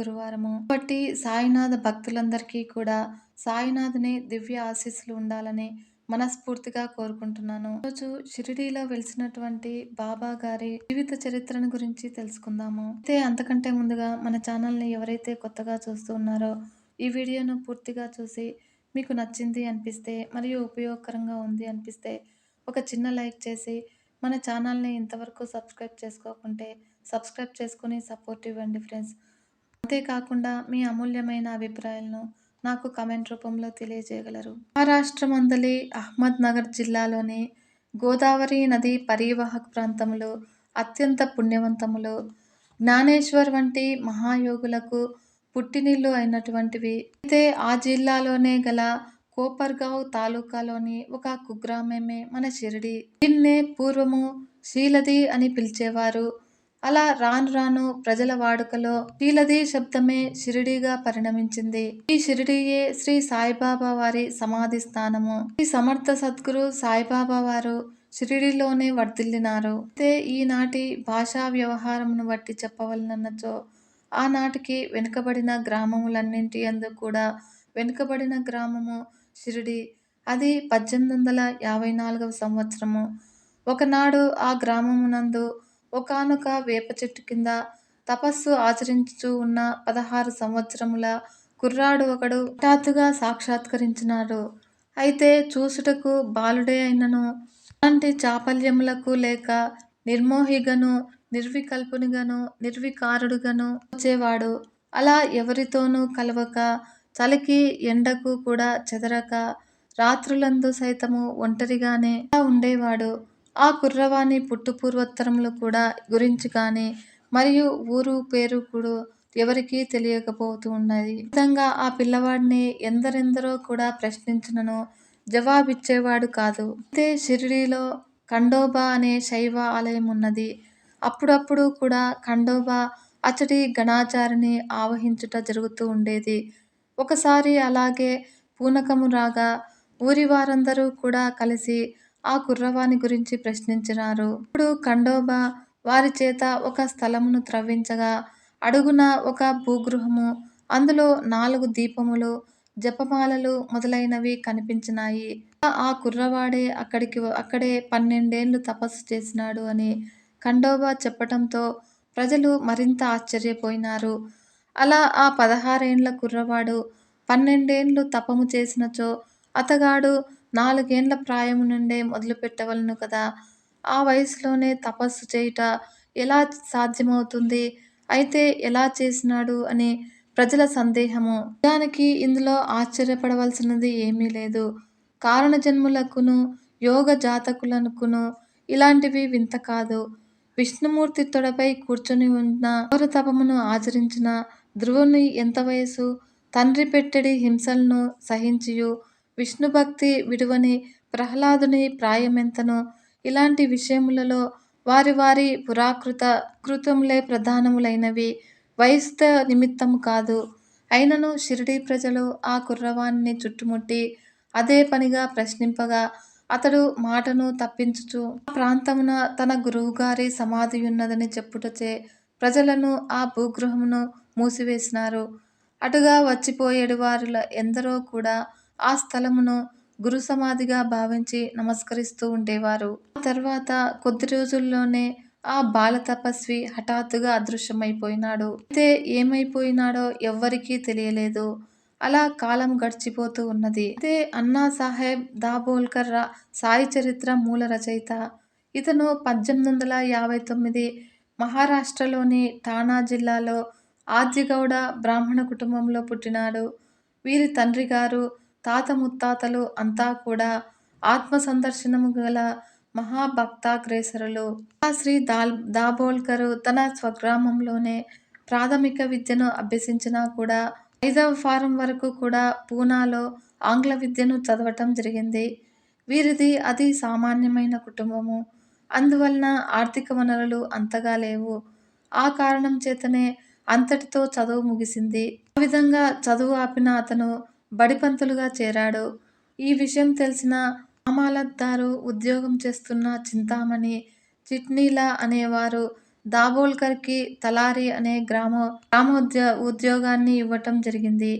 గురువారము. కాబట్టి సాయినాథ భక్తులందరికీ కూడా సాయినాథుని దివ్య ఆశీస్సులు ఉండాలని మనస్ఫూర్తిగా కోరుకుంటున్నాను. రోజు షిరిడీలో వెలిసినటువంటి బాబా గారి జీవిత చరిత్రను గురించి తెలుసుకుందాము. అయితే అంతకంటే ముందుగా మన ఛానల్ని ఎవరైతే కొత్తగా చూస్తూ ఉన్నారో ఈ వీడియోను పూర్తిగా చూసి మీకు నచ్చింది అనిపిస్తే మరియు ఉపయోగకరంగా ఉంది అనిపిస్తే ఒక చిన్న లైక్ చేసి మన ఛానల్ని ఇంతవరకు సబ్స్క్రైబ్ చేసుకోకుంటే సబ్స్క్రైబ్ చేసుకుని సపోర్ట్ ఇవ్వండి ఫ్రెండ్స్. అంతేకాకుండా మీ అమూల్యమైన అభిప్రాయాలను నాకు కమెంట్ రూపంలో తెలియజేయగలరు. మహారాష్ట్ర మందలి అహ్మద్ నగర్ జిల్లాలోని గోదావరి నది పరివాహక ప్రాంతంలో అత్యంత పుణ్యవంతములు. జ్ఞానేశ్వర్ వంటి మహాయోగులకు పుట్టినిల్లు అయినటువంటివి. అయితే ఆ జిల్లాలోనే గల కోపర్గావ్ తాలూకాలోని ఒక కుగ్రామమే మన షిరిడి. దీన్నే పూర్వము శీలది అని పిలిచేవారు. అలా రాను రాను ప్రజల వాడుకలో శీలది శబ్దమే షిరిడీగా పరిణమించింది. ఈ షిరిడీయే శ్రీ సాయిబాబా వారి సమాధి స్థానము. ఈ సమర్థ సద్గురు సాయిబాబా వారు షిరిడిలోనే వర్ధిల్లినారు. అయితే ఈనాటి భాషా వ్యవహారమును బట్టి చెప్పవలనన్నచో ఆనాటికి వెనుకబడిన గ్రామములన్నింటి అందు కూడా వెనుకబడిన గ్రామము షిరిడి. అది పద్దెనిమిది వందల యాభై నాలుగవ సంవత్సరము. ఒకనాడు ఆ గ్రామమునందు ఒకనొక వేప చెట్టు కింద తపస్సు ఆచరించుచూ ఉన్న పదహారు సంవత్సరముల కుర్రాడు ఒకడు హఠాత్తుగా సాక్షాత్కరించినాడు. అయితే చూసుటకు బాలుడే అయినను. అలాంటి చాపల్యములకు లేక నిర్మోహిగను నిర్వికల్పునిగాను నిర్వికారుడుగాను వచ్చేవాడు. అలా ఎవరితోనూ కలవక చలికి ఎండకు కూడా చెదరక రాత్రులందు సైతము ఒంటరిగానే ఉండేవాడు. ఆ కుర్రవాణి పుట్టుపూర్వోత్తరములు కూడా గురించి కానీ మరియు ఊరు పేరు కూడా ఎవరికీ తెలియకపోతూ ఉన్నది విధంగా ఆ పిల్లవాడిని ఎందరెందరో కూడా ప్రశ్నించినను జవాబిచ్చేవాడు కాదు. అయితే షిరిడీలో ఖండోబా అనే శైవ ఆలయం ఉన్నది. అప్పుడప్పుడు కూడా ఖండోబా అతడి గణాచారిని ఆవహించుట జరుగుతూ ఉండేది. ఒకసారి అలాగే పూనకము రాగా ఊరి వారందరూ కూడా కలిసి ఆ కుర్రవాని గురించి ప్రశ్నించినారు. ఇప్పుడు ఖండోబా వారి చేత ఒక స్థలమును త్రవ్వించగా అడుగున ఒక భూగృహము అందులో నాలుగు దీపములు జపమాలలు మొదలైనవి కనిపించినాయి. ఆ కుర్రవాడే అక్కడికి అక్కడే పన్నెండేళ్ళు తపస్సు చేసినాడు అని ఖండోబా చెప్పటంతో ప్రజలు మరింత ఆశ్చర్యపోయినారు. అలా ఆ పదహారేండ్ల కుర్రవాడు పన్నెండేండ్లు తపము చేసినచో అతగాడు నాలుగేండ్ల ప్రాయము నుండే మొదలు పెట్టవలను కదా. ఆ వయసులోనే తపస్సు చేయుట ఎలా సాధ్యమవుతుంది? అయితే ఎలా చేసినాడు అని ప్రజల సందేహము. దానికి ఇందులో ఆశ్చర్యపడవలసినది ఏమీ లేదు. కారణ జన్ములకును యోగ జాతకులకును ఇలాంటివి వింత కాదు. విష్ణుమూర్తి తొడపై కూర్చొని ఉన్న ఘోర తపమును ఆచరించిన ధ్రువుని ఎంత వయసు? తండ్రి పెట్టెడి హింసలను సహించియు విష్ణుభక్తి విడువని ప్రహ్లాదుని ప్రాయమెంతను? ఇలాంటి విషయములలో వారి వారి పురాకృత కృతములే ప్రధానములైనవి. వయస్త నిమిత్తము కాదు. అయినను షిరిడీ ప్రజలు ఆ కుర్రవాణ్ణి చుట్టుముట్టి అదే పనిగా ప్రశ్నింపగా అతడు మాటను తప్పించుచు ఆ ప్రాంతమున తన గురువుగారి సమాధి ఉన్నదని చెప్పుటచే ప్రజలను ఆ భూగృహమును మూసివేసినారు. అటుగా వచ్చిపోయేడు వారిలో ఎందరో కూడా ఆ స్థలమును గురు సమాధిగా భావించి నమస్కరిస్తూ ఉండేవారు. ఆ తర్వాత కొద్ది రోజుల్లోనే ఆ బాల తపస్వి హఠాత్తుగా అదృశ్యమైపోయినాడు. అయితే ఏమైపోయినాడో ఎవ్వరికీ తెలియలేదు. అలా కాలం గడిచిపోతూ ఉన్నది. అయితే అన్నా సాహెబ్ దాబోల్కర్ సాయి చరిత్ర మూల రచయిత. ఇతను పద్దెనిమిది వందల యాభై తొమ్మిది మహారాష్ట్రలోని ఠాణా జిల్లాలో ఆద్యగౌడ బ్రాహ్మణ కుటుంబంలో పుట్టినాడు. వీరి తండ్రి గారు తాత ముత్తాతలు అంతా కూడా ఆత్మ సందర్శనము గల మహాభక్తాగ్రేసరులు. శ్రీ దాల్ దాబోల్కరు తన స్వగ్రామంలోనే ప్రాథమిక విద్యను అభ్యసించినా కూడా ఐదవ ఫారం వరకు కూడా పూనాలో ఆంగ్ల విద్యను చదవటం జరిగింది. వీరిది అది సామాన్యమైన కుటుంబము. అందువలన ఆర్థిక వనరులు అంతగా లేవు. ఆ కారణం చేతనే అంతటితో చదువు ముగిసింది. ఆ విధంగా చదువు ఆపిన అతను బడిపంతులుగా చేరాడు. ఈ విషయం తెలిసిన అమాలత్దారు ఉద్యోగం చేస్తున్న చింతామణి చిట్నీల అనేవారు దాబోల్కర్కి తలారి అనే గ్రామ గ్రామోద్యో ఉద్యోగాన్ని ఇవ్వటం జరిగింది.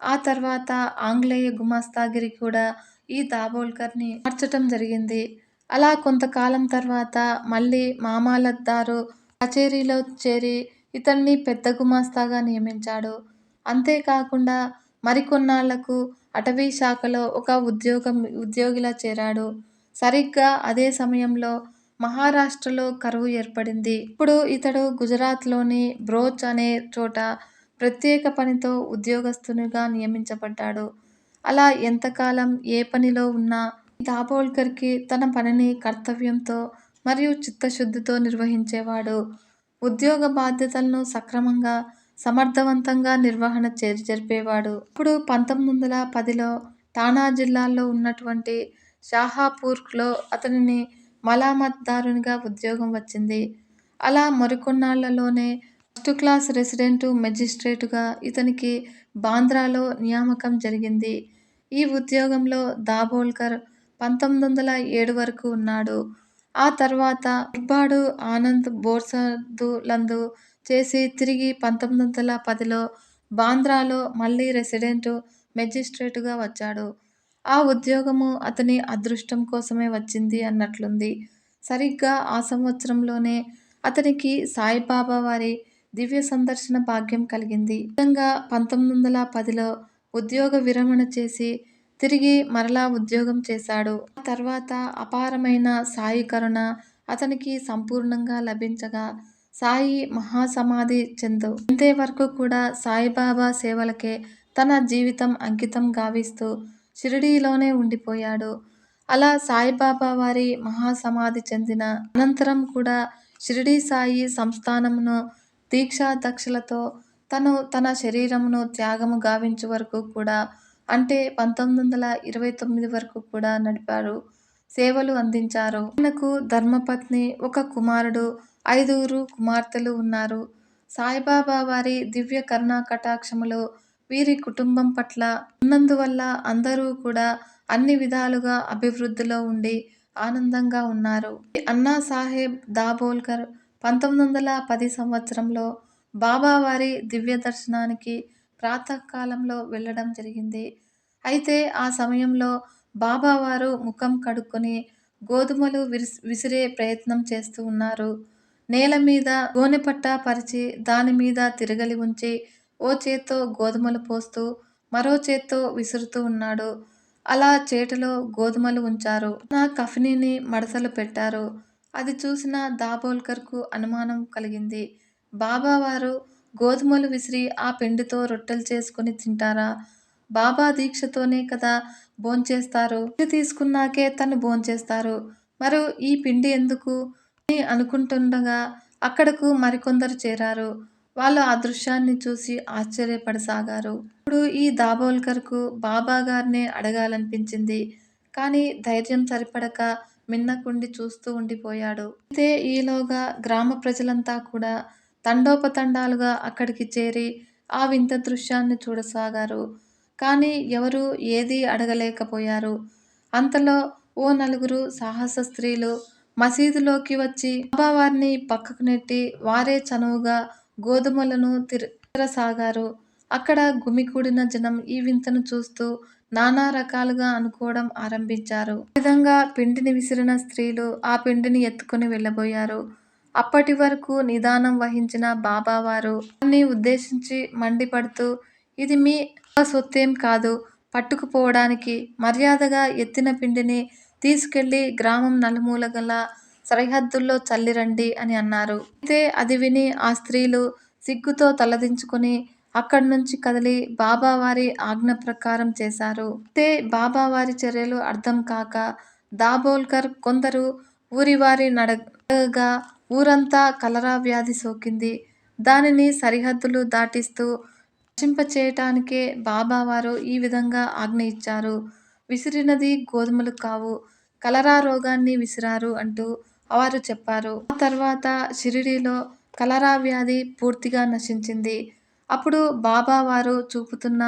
ఆ తర్వాత ఆంగ్లేయ గుమాస్తాగిరి కూడా ఈ దాబోల్కర్ని మార్చటం జరిగింది. అలా కొంతకాలం తర్వాత మళ్ళీ మామాలద్దారు కచేరీలో చేరి ఇతన్ని పెద్ద గుమాస్తాగా నియమించాడు. అంతేకాకుండా మరికొన్నాళ్ళకు అటవీ శాఖలో ఒక ఉద్యోగం ఉద్యోగిలా చేరాడు. సరిగ్గా అదే సమయంలో మహారాష్ట్రలో కరువు ఏర్పడింది. ఇప్పుడు ఇతడు గుజరాత్లోని బ్రోచ్ అనే చోట ప్రత్యేక పనితో ఉద్యోగస్తునిగా నియమించబడ్డాడు. అలా ఎంతకాలం ఏ పనిలో ఉన్నా దాబోల్కర్కి తన పనిని కర్తవ్యంతో మరియు చిత్తశుద్ధితో నిర్వహించేవాడు. ఉద్యోగ బాధ్యతలను సక్రమంగా సమర్థవంతంగా నిర్వహణ చే జరిపేవాడు. ఇప్పుడు పంతొమ్మిది వందల పదిలో ఠాణా జిల్లాలో ఉన్నటువంటి షాహాపూర్లో అతనిని మలామత్దారునిగా ఉద్యోగం వచ్చింది. అలా మరికొన్నాళ్ళలోనే ఫస్ట్ క్లాస్ రెసిడెంటు మెజిస్ట్రేటుగా ఇతనికి బాంద్రాలో నియామకం జరిగింది. ఈ ఉద్యోగంలో దాబోల్కర్ పంతొమ్మిది వందల ఏడు వరకు ఉన్నాడు. ఆ తర్వాత ఉర్బాడు ఆనంద్ బోర్సదులందు చేసి తిరిగి పంతొమ్మిది వందల పదిలో బాంద్రాలో మళ్ళీ రెసిడెంటు మెజిస్ట్రేటుగా వచ్చాడు. ఆ ఉద్యోగము అతని అదృష్టం కోసమే వచ్చింది అన్నట్లుంది. సరిగ్గా ఆ సంవత్సరంలోనే అతనికి సాయిబాబా వారి దివ్య సందర్శన భాగ్యం కలిగింది. విధంగా పంతొమ్మిది వందల పదిలో ఉద్యోగ విరమణ చేసి తిరిగి మరలా ఉద్యోగం చేశాడు. ఆ తర్వాత అపారమైన సాయి కరుణ అతనికి సంపూర్ణంగా లభించగా సాయి మహాసమాధి చెందు. అంతే వరకు కూడా సాయిబాబా సేవలకే తన జీవితం అంకితం గావిస్తూ షిరిడీలోనే ఉండిపోయాడు. అలా సాయిబాబా వారి మహాసమాధి చెందిన అనంతరం కూడా షిరిడీ సాయి సంస్థానమును దీక్షా దక్షలతో తను తన శరీరమును త్యాగము గావించు వరకు కూడా అంటే పంతొమ్మిది వందల ఇరవై తొమ్మిది వరకు కూడా నడిపారు సేవలు అందించారు. ఆయనకు ధర్మపత్ని ఒక కుమారుడు ఐదుగురు కుమార్తెలు ఉన్నారు. సాయిబాబా వారి దివ్య కరుణా కటాక్షములు వీరి కుటుంబం పట్ల ఉన్నందువల్ల అందరూ కూడా అన్ని విధాలుగా అభివృద్ధిలో ఉండి ఆనందంగా ఉన్నారు. అన్నా సాహెబ్ దాబోల్కర్ పంతొమ్మిది వందల పది సంవత్సరంలో బాబావారి దివ్య దర్శనానికి ప్రాతకాలంలో వెళ్ళడం జరిగింది. అయితే ఆ సమయంలో బాబావారు ముఖం కడుక్కొని గోధుమలు విరిసి విసిరే ప్రయత్నం చేస్తూ ఉన్నారు. నేల మీద గోనెపట్ట పరిచి దాని మీద తిరగలి ఉంచి ఓ చేత్తో గోధుమలు పోస్తూ మరో చేత్తో విసురుతూ ఉన్నాడు. అలా చేతిలో గోధుమలు ఉంచారు. నా కఫినీని మడతలు పెట్టారు. అది చూసిన దాబోల్కర్కు అనుమానం కలిగింది. బాబావారు గోధుమలు విసిరి ఆ పిండితో రొట్టెలు చేసుకుని తింటారా? బాబా దీక్షతోనే కదా భోంచేస్తారు. తీసుకున్నాకే తను భోంచేస్తారు. మరి ఈ పిండి ఎందుకు? అని అనుకుంటుండగా అక్కడకు మరికొందరు చేరారు. వాళ్ళు ఆ దృశ్యాన్ని చూసి ఆశ్చర్యపడసాగారు. ఇప్పుడు ఈ దాబోల్కర్కు బాబా గారినే అడగాలనిపించింది. కానీ ధైర్యం సరిపడక మిన్నకుండి చూస్తూ ఉండిపోయాడు. అయితే ఈలోగా గ్రామ ప్రజలంతా కూడా తండోపతండాలుగా అక్కడికి చేరి ఆ వింత దృశ్యాన్ని చూడసాగారు. కానీ ఎవరు ఏదీ అడగలేకపోయారు. అంతలో ఓ నలుగురు సాహస స్త్రీలు మసీదులోకి వచ్చి బాబావారిని పక్కకు నెట్టి వారే చనువుగా గోధుమలను తిరసాగారు. అక్కడ గుమికూడిన జనం ఈ వింతను చూస్తూ నానా రకాలుగా అనుకోవడం ఆరంభించారు. ఈ విధంగా పిండిని విసిరిన స్త్రీలు ఆ పిండిని ఎత్తుకుని వెళ్ళబోయారు. అప్పటి వరకు నిదానం వహించిన బాబావారు అన్ని ఉద్దేశించి మండిపడుతూ ఇది మీ సొత్తేం కాదు. పట్టుకుపోవడానికి మర్యాదగా ఎత్తిన పిండిని తీసుకెళ్ళి గ్రామం నలుమూల గల సరిహద్దుల్లో చల్లిరండి అని అన్నారు. అయితే అది విని ఆ స్త్రీలు సిగ్గుతో తలదించుకుని అక్కడి నుంచి కదిలి బాబావారి ఆజ్ఞ ప్రకారం చేశారు. అయితే బాబావారి చర్యలు అర్థం కాక దాబోల్కర్ కొందరు ఊరివారి నడగా ఊరంతా కలరా వ్యాధి సోకింది. దానిని సరిహద్దులు దాటిస్తూ నశింపచేయటానికే బాబావారు ఈ విధంగా ఆజ్ఞ ఇచ్చారు. విసిరినది గోధుమలు కావు. కలరా రోగాన్ని విసిరారు అంటూ వారు చెప్పారు. ఆ తర్వాత షిరిడీలో కలరా వ్యాధి పూర్తిగా నశించింది. అప్పుడు బాబావారు చూపుతున్న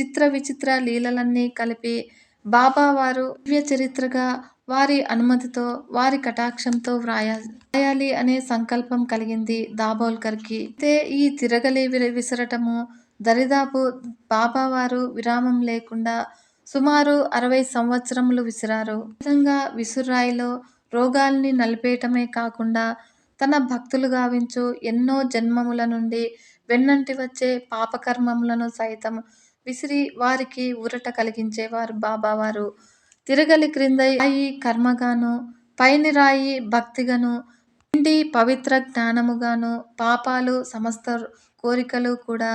చిత్ర విచిత్ర లీలలన్నీ కలిపి బాబావారు దివ్య చరిత్రగా వారి అనుమతితో వారి కటాక్షంతో వ్రాయాలి వ్రాయాలి అనే సంకల్పం కలిగింది దాబోల్కర్కి. అయితే ఈ తిరగలి విసరటము దరిదాపు బాబావారు విరామం లేకుండా సుమారు అరవై సంవత్సరములు విసిరారు. విధంగా విసురాయిలో రోగాల్ని నలిపేయటమే కాకుండా తన భక్తులు గావించు ఎన్నో జన్మముల నుండి వెన్నంటి వచ్చే పాపకర్మములను సైతం విసిరి వారికి ఊరట కలిగించేవారు బాబావారు. తిరగలి క్రింద రాయి కర్మగాను పైని రాయి భక్తిగాను పిండి పవిత్ర జ్ఞానముగాను పాపాలు సమస్త కోరికలు కూడా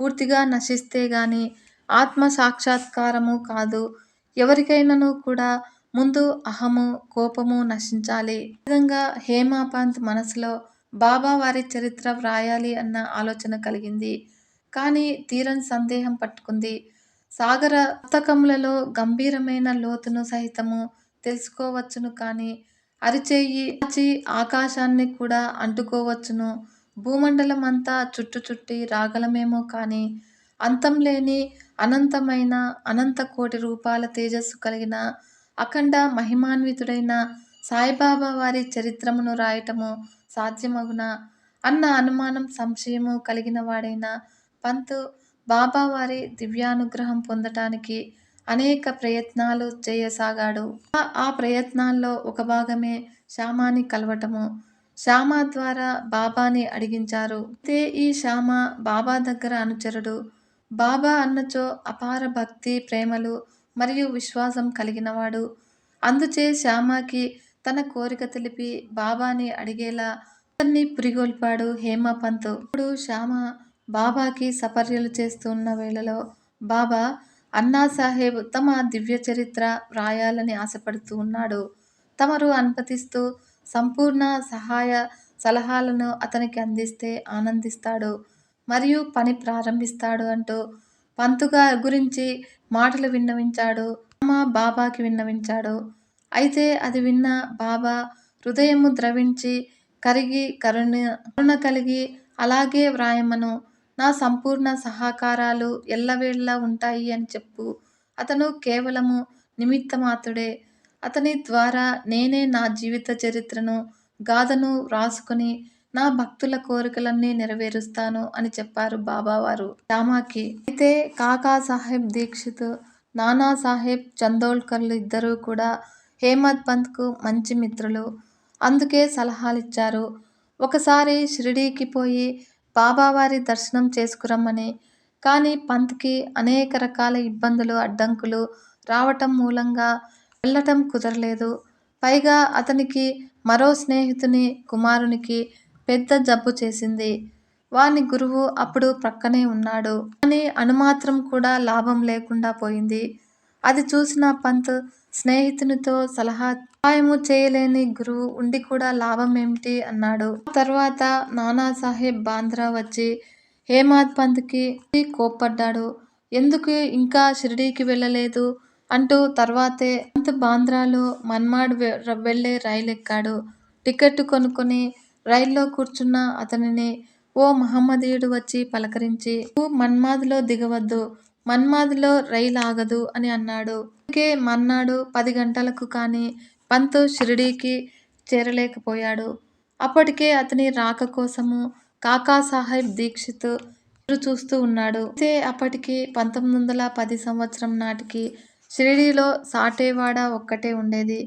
పూర్తిగా నశిస్తే గాని ఆత్మ సాక్షాత్కారము కాదు. ఎవరికైనాను కూడా ముందు అహము కోపము నశించాలి. విధంగా హేమాపంత్ మనసులో బాబా వారి చరిత్ర వ్రాయాలి అన్న ఆలోచన కలిగింది. కానీ తీరని సందేహం పట్టుకుంది. సాగర పుస్తకములలో గంభీరమైన లోతును సహితము తెలుసుకోవచ్చును కానీ అరిచేయి ఆకాశాన్ని కూడా అంటుకోవచ్చును. భూమండలం అంతా చుట్టు చుట్టి రాగలమేమో కానీ అంతం లేని అనంతమైన అనంత కోటి రూపాల తేజస్సు కలిగిన అఖండ మహిమాన్వితుడైన సాయిబాబా వారి చరిత్రమును రాయటము సాధ్యమగునా? అన్న అనుమానం సంశయము కలిగిన వాడైన పంతు బాబావారి దివ్యానుగ్రహం పొందటానికి అనేక ప్రయత్నాలు చేయసాగాడు. ఆ- ఆ ప్రయత్నాల్లో ఒక భాగమే శ్యామాని కలవటము శ్యామ ద్వారా బాబాని అడిగించారు. అయితే ఈ శ్యామ బాబా దగ్గర అనుచరుడు. బాబా అన్నచో అపార భక్తి ప్రేమలు మరియు విశ్వాసం కలిగినవాడు. అందుచే శ్యామకి తన కోరిక తెలిపి బాబాని అడిగేలా అతన్ని పురిగొల్పాడు హేమపంత్. ఇప్పుడు శ్యామ బాబాకి సపర్యలు చేస్తున్న వేళలో బాబా అన్నా సాహెబ్ తమ దివ్య చరిత్ర వ్రాయాలని ఆశపడుతూ ఉన్నాడు. తమరు అనుమతిస్తూ సంపూర్ణ సహాయ సలహాలను అతనికి అందిస్తే ఆనందిస్తాడు. మరియు పని ప్రారంభిస్తాడు అంటూ పంతుగా గురించి మాటలు విన్నవించాడు. అమ్మ బాబాకి విన్నవించాడు. అయితే అది విన్న బాబా హృదయము ద్రవించి కరిగి కరుణ కరుణ కలిగి అలాగే వ్రాయమను నా సంపూర్ణ సహకారాలు ఎల్లవేళలా ఉంటాయి అని చెప్పు. అతను కేవలము నిమిత్తమాత్రుడే. అతని ద్వారా నేనే నా జీవిత చరిత్రను గాథను వ్రాసుకొని నా భక్తుల కోరికలన్నీ నెరవేరుస్తాను అని చెప్పారు బాబావారు. రామాకి అయితే కాకా సాహెబ్ దీక్షిత్ నానా సాహెబ్ చందోల్కర్లు ఇద్దరూ కూడా హేమత్ పంత్కు మంచి మిత్రులు. అందుకే సలహాలిచ్చారు. ఒకసారి షిరిడీకి పోయి బాబావారి దర్శనం చేసుకురమ్మని. కానీ పంత్కి అనేక రకాల ఇబ్బందులు అడ్డంకులు రావటం మూలంగా వెళ్ళటం కుదరలేదు. పైగా అతనికి మరో స్నేహితుని కుమారునికి పెద్ద జబ్బు చేసింది. వాని గురువు అప్పుడు ప్రక్కనే ఉన్నాడు. కానీ అనుమాత్రం కూడా లాభం లేకుండా పోయింది. అది చూసిన పంత్ స్నేహితునితో సలహా సహాయము చేయలేని గురువు ఉండి కూడా లాభం ఏమిటి? అన్నాడు. తర్వాత నానాసాహెబ్ బాంద్రా వచ్చి హేమాద్ పంత్కి కోప్పడ్డాడు. ఎందుకు ఇంకా షిరిడీకి వెళ్ళలేదు? అంటూ తర్వాతే అంత బాంద్రాలో మన్మాడ్ వెళ్ళే రైలు ఎక్కాడు. టికెట్ కొనుక్కొని రైల్లో కూర్చున్న అతనిని ఓ మహమ్మదీయుడు వచ్చి పలకరించి "నువ్వు మన్మాద్లో దిగవద్దు. మన్మాద్లో రైలు ఆగదు అని అన్నాడు. అందుకే మన్నాడు పది గంటలకు కానీ పంతు షిరిడీకి చేరలేకపోయాడు. అప్పటికే అతని రాక కోసము కాకా సాహెబ్ దీక్షిత్ చూస్తూ ఉన్నాడు. అయితే అప్పటికి పంతొమ్మిది వందల పది సంవత్సరం నాటికి షిరిడీలో సాటేవాడ ఒక్కటే ఉండేది.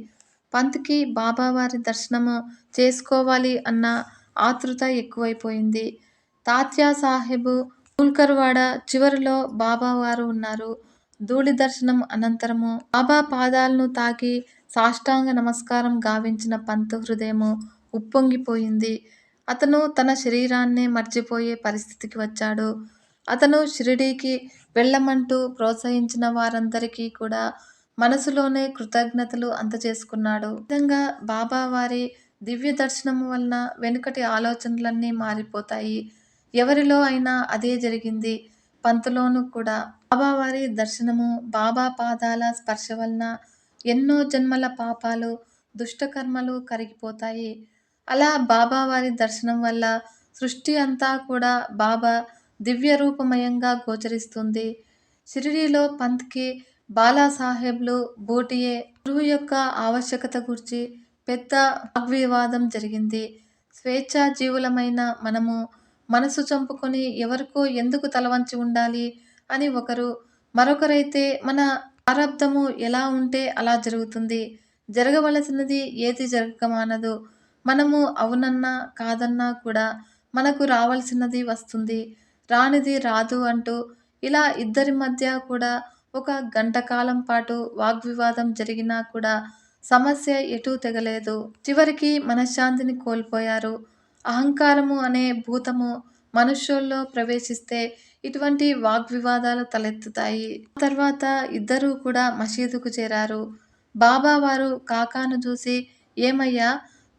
పంత్కి బాబావారి దర్శనము చేసుకోవాలి అన్న ఆతృత ఎక్కువైపోయింది. తాత్యా సాహెబు పుల్కర్వాడ చివరిలో బాబావారు ఉన్నారు. ధూళి దర్శనం అనంతరము బాబా పాదాలను తాకి సాష్టాంగ నమస్కారం గావించిన పంతు హృదయము ఉప్పొంగిపోయింది. అతను తన శరీరాన్నే మర్చిపోయే పరిస్థితికి వచ్చాడు. అతను షిరిడీకి వెళ్ళమంటూ ప్రోత్సహించిన వారందరికీ కూడా మనసులోనే కృతజ్ఞతలు అందజేసుకున్నాడు. విధంగా బాబా వారి దివ్య దర్శనం వలన వెనుకటి ఆలోచనలన్నీ మారిపోతాయి. ఎవరిలో అయినా అదే జరిగింది. పంతులోనూ కూడా. బాబావారి దర్శనము బాబా పాదాల స్పర్శ వలన ఎన్నో జన్మల పాపాలు దుష్టకర్మలు కరిగిపోతాయి. అలా బాబావారి దర్శనం వల్ల సృష్టి అంతా కూడా బాబా దివ్య రూపమయంగా గోచరిస్తుంది. షిరిడీలో పంత్కి బాలాసాహెబ్లు బోటియే గురువు యొక్క ఆవశ్యకత గురించి పెద్ద వాగ్వివాదం జరిగింది. స్వేచ్ఛా జీవులమైన మనము మనసు చంపుకొని ఎవరికో ఎందుకు తలవంచి ఉండాలి అని ఒకరు మరొకరైతే మన ప్రారంధము ఎలా ఉంటే అలా జరుగుతుంది. జరగవలసినది ఏది జరగమానదు. మనము అవునన్నా కాదన్నా కూడా మనకు రావాల్సినది వస్తుంది. రానిది రాదు అంటూ ఇలా ఇద్దరి మధ్య కూడా ఒక గంట కాలం పాటు వాగ్వివాదం జరిగినా కూడా సమస్య ఎటూ తెగలేదు. చివరికి మనశ్శాంతిని కోల్పోయారు. అహంకారము అనే భూతము మనుష్యుల్లో ప్రవేశిస్తే ఇటువంటి వాగ్వివాదాలు తలెత్తుతాయి. తర్వాత ఇద్దరూ కూడా మసీదుకు చేరారు. బాబా వారు కాకాను చూసి ఏమయ్యా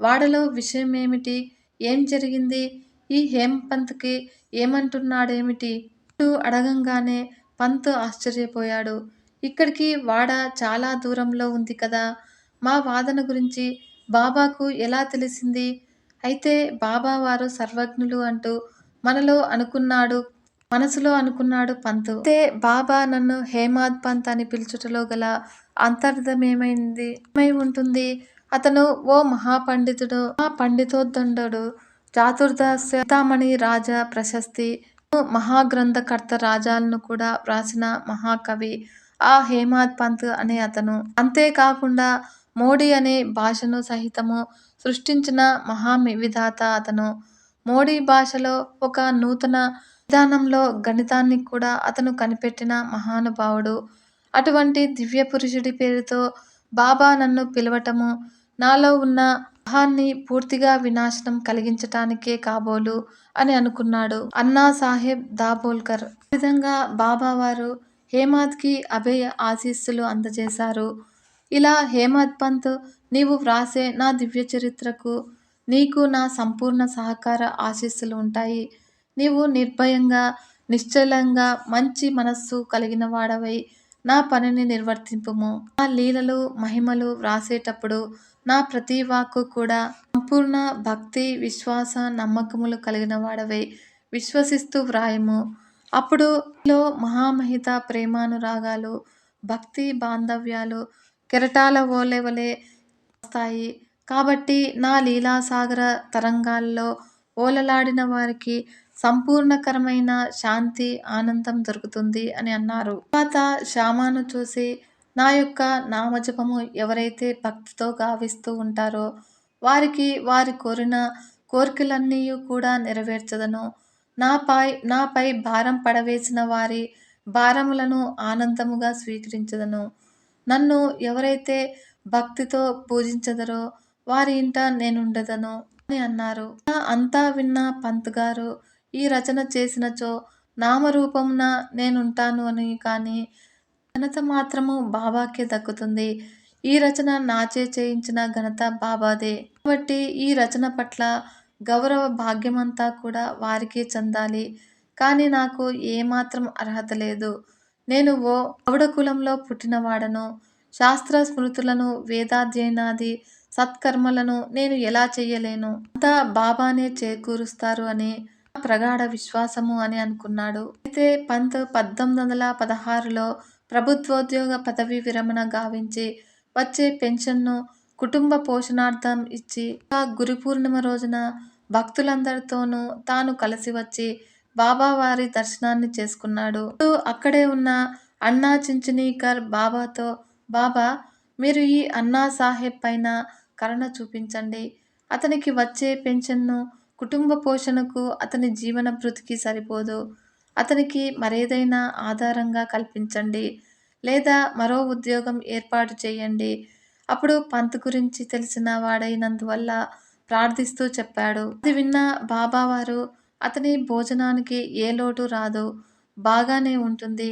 వాడలో విషయం ఏమిటి ఏం జరిగింది? ఈ హేమపంత్కి ఏమంటున్నాడేమిటి? అంటూ అడగంగానే పంత్ ఆశ్చర్యపోయాడు. ఇక్కడికి వాడ చాలా దూరంలో ఉంది కదా? మా వాదన గురించి బాబాకు ఎలా తెలిసింది? అయితే బాబా వారు సర్వజ్ఞులు అంటూ మనలో అనుకున్నాడు మనసులో అనుకున్నాడు పంతు. అయితే బాబా నన్ను హేమాద్ పంత్ అని పిలుచుటలో గల అంతర్థమేమైంది ఏమై ఉంటుంది? అతను ఓ మహాపండితుడు ఆ పండితోద్దండు చింతామణి రాజా ప్రశస్తి. మహాగ్రంథకర్త రాజాలను కూడా వ్రాసిన మహాకవి ఆ హేమాద్ పంత్ అనే అతను. అంతేకాకుండా మోడీ అనే భాషను సహితము సృష్టించిన మహా అతను. మోడీ భాషలో ఒక నూతన విధానంలో గణితాన్ని కూడా అతను కనిపెట్టిన మహానుభావుడు. అటువంటి దివ్య పురుషుడి పేరుతో బాబా నన్ను పిలవటము నాలో ఉన్న మహాన్ని పూర్తిగా వినాశనం కలిగించటానికే కాబోలు అని అనుకున్నాడు అన్నా సాహెబ్ దాబోల్కర్. ఈ విధంగా బాబా వారు హేమాద్కి అభయ ఆశీస్సులు అందజేశారు. ఇలా హేమద్ పంత్ నీవు వ్రాసే నా దివ్య చరిత్రకు నీకు నా సంపూర్ణ సహకార ఆశీస్సులు ఉంటాయి. నీవు నిర్భయంగా నిశ్చలంగా మంచి మనస్సు కలిగిన వాడవై నా పనిని నిర్వర్తింపుము. నా లీలలు మహిమలు వ్రాసేటప్పుడు నా ప్రతి వాక్కు కూడా సంపూర్ణ భక్తి విశ్వాస నమ్మకములు కలిగిన వాడవే. విశ్వసిస్తూ వ్రాయము. అప్పుడు లో మహామహిత ప్రేమానురాగాలు భక్తి బాంధవ్యాలు కెరటాల ఓలెవలే వస్తాయి. కాబట్టి నా లీలాసాగర తరంగాల్లో ఓలలాడిన వారికి సంపూర్ణకరమైన శాంతి ఆనందం దొరుకుతుంది అని అన్నారు. తర్వాత శ్యామాను చూసి నా యొక్క నామజపము ఎవరైతే భక్తితో గావిస్తూ ఉంటారో వారికి వారి కోరిన కోరికలన్నీ కూడా నెరవేర్చదను. నాపై నాపై భారం పడవేసిన వారి భారములను ఆనందముగా స్వీకరించదను. నన్ను ఎవరైతే భక్తితో పూజించదరో వారి ఇంట నేనుండదను అని అన్నారు. అంతా విన్న పంత్ గారు ఈ రచన చేసినచో నామరూపమున నేనుంటాను అని కానీ ఘనత మాత్రము బాబాకే దక్కుతుంది. ఈ రచన నాచే చేయించిన ఘనత బాబాదే. కాబట్టి ఈ రచన పట్ల గౌరవ భాగ్యమంతా కూడా వారికే చెందాలి. కానీ నాకు ఏమాత్రం అర్హత లేదు. నేను ఓ గౌడ కులంలో పుట్టినవాడను. శాస్త్ర స్మృతులను వేదాధ్యయనాది సత్కర్మలను నేను ఎలా చెయ్యలేను అంతా బాబానే చేకూరుస్తారు అని ప్రగాఢ విశ్వాసము అని అనుకున్నాడు. అయితే పంత్ పద్దెనిమిది వందల పదహారులో ప్రభుత్వోద్యోగ పదవి విరమణ గావించి వచ్చే పెన్షన్ను కుటుంబ పోషణార్థం ఇచ్చి ఆ గురు పూర్ణిమ రోజున భక్తులందరితోనూ తాను కలిసి వచ్చి బాబావారి దర్శనాన్ని చేసుకున్నాడు. అక్కడే ఉన్న అన్నా చించునీకర్ బాబాతో బాబా మీరు ఈ అన్నా సాహెబ్ పైన కరుణ చూపించండి. అతనికి వచ్చే పెన్షన్ను కుటుంబ పోషణకు అతని జీవన భృతికి సరిపోదు. అతనికి మరేదైనా ఆధారంగా కల్పించండి లేదా మరో ఉద్యోగం ఏర్పాటు చేయండి. అప్పుడు పంత్ గురించి తెలిసిన వాడైనందువల్ల ప్రార్థిస్తూ చెప్పాడు. అది విన్న బాబావారు అతని భోజనానికి ఏ లోటు రాదు బాగానే ఉంటుంది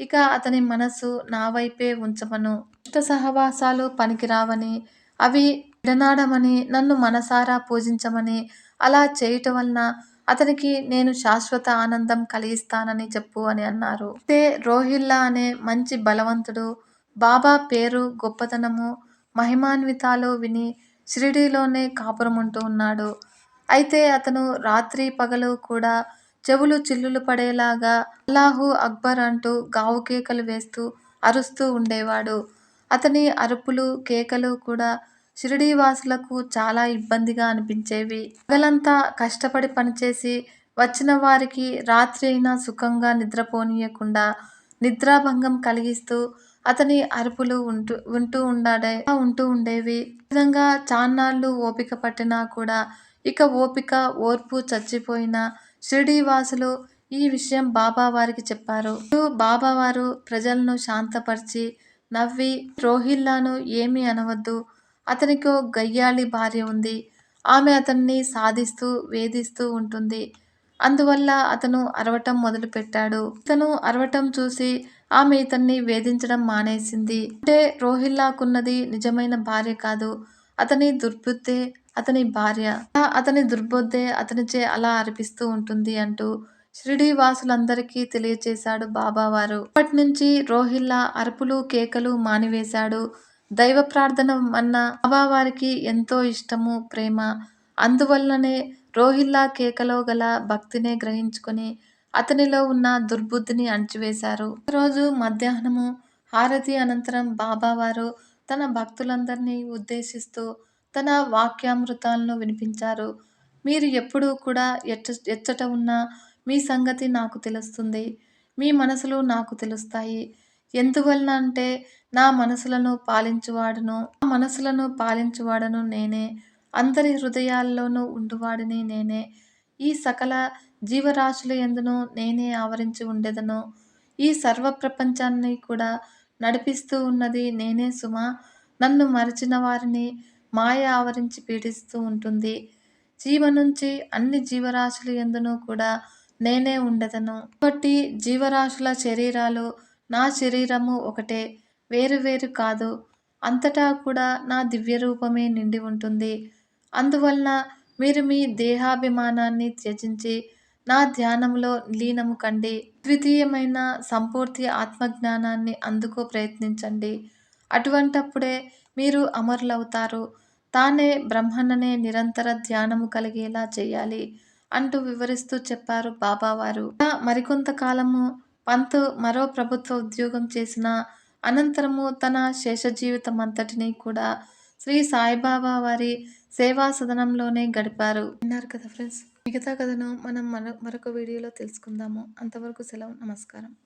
ఇక అతని మనసు నా వైపే ఉంచమను. ఇష్ట సహవాసాలు పనికిరావని అవి విడనాడమని నన్ను మనసారా పూజించమని అలా చేయటం వలన అతనికి నేను శాశ్వత ఆనందం కలిగిస్తానని చెప్పు అని అన్నారు. అయితే రోహిల్లా అనే మంచి బలవంతుడు బాబా పేరు గొప్పతనము మహిమాన్వితాలు విని షిరిడీలోనే కాపురముంటూ ఉన్నాడు. అయితే అతను రాత్రి పగలు కూడా చెవులు చిల్లులు పడేలాగా అల్లాహు అక్బర్ అంటూ గావు కేకలు వేస్తూ అరుస్తూ ఉండేవాడు. అతని అరుపులు కేకలు కూడా షిరిడీ వాసులకు చాలా ఇబ్బందిగా అనిపించేవి. పగలంతా కష్టపడి పనిచేసి వచ్చిన వారికి రాత్రి అయినా సుఖంగా నిద్రపోనీయకుండా నిద్రాభంగం కలిగిస్తూ అతని అరుపులు ఉంటూ ఉంటూ ఉండాడే ఉంటూ ఉండేవి. విధంగా చాన్నాళ్ళు ఓపిక పట్టినా కూడా ఇక ఓపిక ఓర్పు చచ్చిపోయిన షిరిడీ వాసులు ఈ విషయం బాబా వారికి చెప్పారు. బాబా వారు ప్రజలను శాంతపరిచి నవ్వి రోహిల్లాను ఏమీ అనవద్దు అతనికో గయ్యాళి భార్య ఉంది. ఆమె అతన్ని సాధిస్తూ వేధిస్తూ ఉంటుంది. అందువల్ల అతను అరవటం మొదలుపెట్టాడు. ఇతను అరవటం చూసి ఆమె ఇతన్ని వేధించడం మానేసింది. అంటే రోహిల్లాకున్నది నిజమైన భార్య కాదు. అతని దుర్బుద్ధే అతని భార్య. అతని దుర్బుద్ధే అతనిచే అలా అరిపిస్తూ ఉంటుంది అంటూ షిరిడి వాసులందరికీ తెలియచేశాడు బాబావారు. అప్పటి నుంచి రోహిల్లా అరుపులు కేకలు మానివేశాడు. దైవ ప్రార్థన అన్న బాబావారికి ఎంతో ఇష్టము ప్రేమ. అందువల్లనే రోహిల్లా కేకలో గల భక్తినే గ్రహించుకొని అతనిలో ఉన్న దుర్బుద్ధిని అణచివేశారు. రోజు మధ్యాహ్నము హారతి అనంతరం బాబావారు తన భక్తులందరినీ ఉద్దేశిస్తూ తన వాక్యామృతాలను వినిపించారు. మీరు ఎప్పుడూ కూడా ఎచ్చ ఎచ్చట ఉన్నా మీ సంగతి నాకు తెలుస్తుంది. మీ మనసులు నాకు తెలుస్తాయి. ఎందువలన అంటే నా మనసులను పాలించువాడును నా మనసులను పాలించువాడను నేనే. అందరి హృదయాల్లోనూ ఉండువాడిని నేనే. ఈ సకల జీవరాశుల ఎందును నేనే ఆవరించి ఉండేదను. ఈ సర్వ ప్రపంచాన్ని కూడా నడిపిస్తూ ఉన్నది నేనే సుమ. నన్ను మరచిన వారిని మాయ ఆవరించి పీడిస్తూ ఉంటుంది. జీవ నుంచి అన్ని జీవరాశుల ఎందును కూడా నేనే ఉండదను. కాబట్టి జీవరాశుల శరీరాలు నా శరీరము ఒకటే వేరు వేరు కాదు. అంతటా కూడా నా దివ్య రూపమే నిండి ఉంటుంది. అందువలన మీరు మీ దేహాభిమానాన్ని త్యజించి నా ధ్యానంలో లీనము కండి. ద్వితీయమైన సంపూర్తి ఆత్మజ్ఞానాన్ని అందుకో ప్రయత్నించండి. అటువంటప్పుడే మీరు అమరులవుతారు. తానే బ్రహ్మన్ననే నిరంతర ధ్యానము కలిగేలా చేయాలి అంటూ వివరిస్తూ చెప్పారు బాబావారు. మరికొంతకాలము పంత్ మరో ప్రభుత్వ ఉద్యోగం చేసిన అనంతరము తన శేష జీవితం అంతటినీ కూడా శ్రీ సాయిబాబా వారి సేవా సదనంలోనే గడిపారు. విన్నారు కదా ఫ్రెండ్స్? మిగతా కథను మనం మరొక వీడియోలో తెలుసుకుందాము. అంతవరకు సెలవు నమస్కారం.